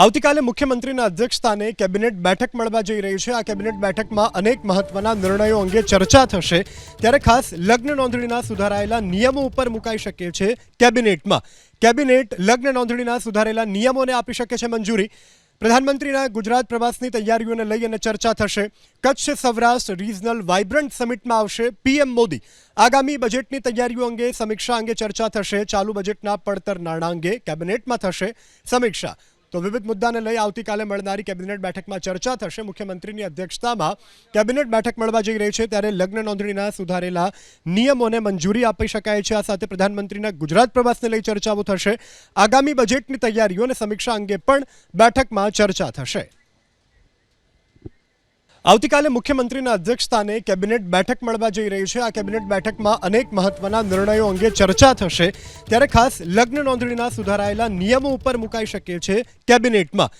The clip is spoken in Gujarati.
આવતીકાલે મુખ્યમંત્રીના અધ્યક્ષસ્થાને કેબિનેટ બેઠક મળવા જઈ રહી છે. આ કેબિનેટ બેઠકમાં અનેક મહત્વના નિર્ણયો અંગે ચર્ચા થશે. ત્યારે ખાસ લગ્ન નોંધણીના સુધારાયેલા નિયમો ઉપર મુકાઈ શકે છે કેબિનેટમાં. કેબિનેટ લગ્ન નોંધણીના સુધારેલા નિયમોને આપી શકે છે મંજૂરી. પ્રધાનમંત્રીના ગુજરાત પ્રવાસની તૈયારીઓને લઈ અને ચર્ચા થશે. કચ્છ સૌરાષ્ટ્ર રિજનલ વાઇબ્રન્ટ સમિટમાં આવશે પીએમ મોદી. આગામી બજેટની તૈયારીઓ અંગે સમીક્ષા અંગે ચર્ચા થશે. ચાલુ બજેટના પડતર નાણાં અંગે કેબિનેટમાં થશે સમીક્ષા. તો વિવિધ મુદ્દાને લઈ આવતીકાલે મળનારી કેબિનેટ બેઠકમાં ચર્ચા થશે. મુખ્યમંત્રીની અધ્યક્ષતામાં કેબિનેટ બેઠક મળવા જઈ રહી છે, ત્યારે લગ્ન નોંધણીના સુધારેલા નિયમોને મંજૂરી આપી શકાય છે. આ સાથે પ્રધાનમંત્રીના ગુજરાત પ્રવાસને લઈ ચર્ચાઓ થશે. આગામી બજેટની તૈયારીઓ અને સમીક્ષા અંગે પણ બેઠકમાં ચર્ચા થશે. આવતીકાલે મુખ્યમંત્રીના અધ્યક્ષસ્થાને કેબિનેટ બેઠક મળવા જઈ રહી છે. આ કેબિનેટ બેઠકમાં અનેક મહત્વના નિર્ણયો અંગે ચર્ચા થશે. ત્યારે ખાસ લગ્ન નોંધણીના સુધારાયેલા નિયમો ઉપર મુકાઈ શકે છે કેબિનેટમાં.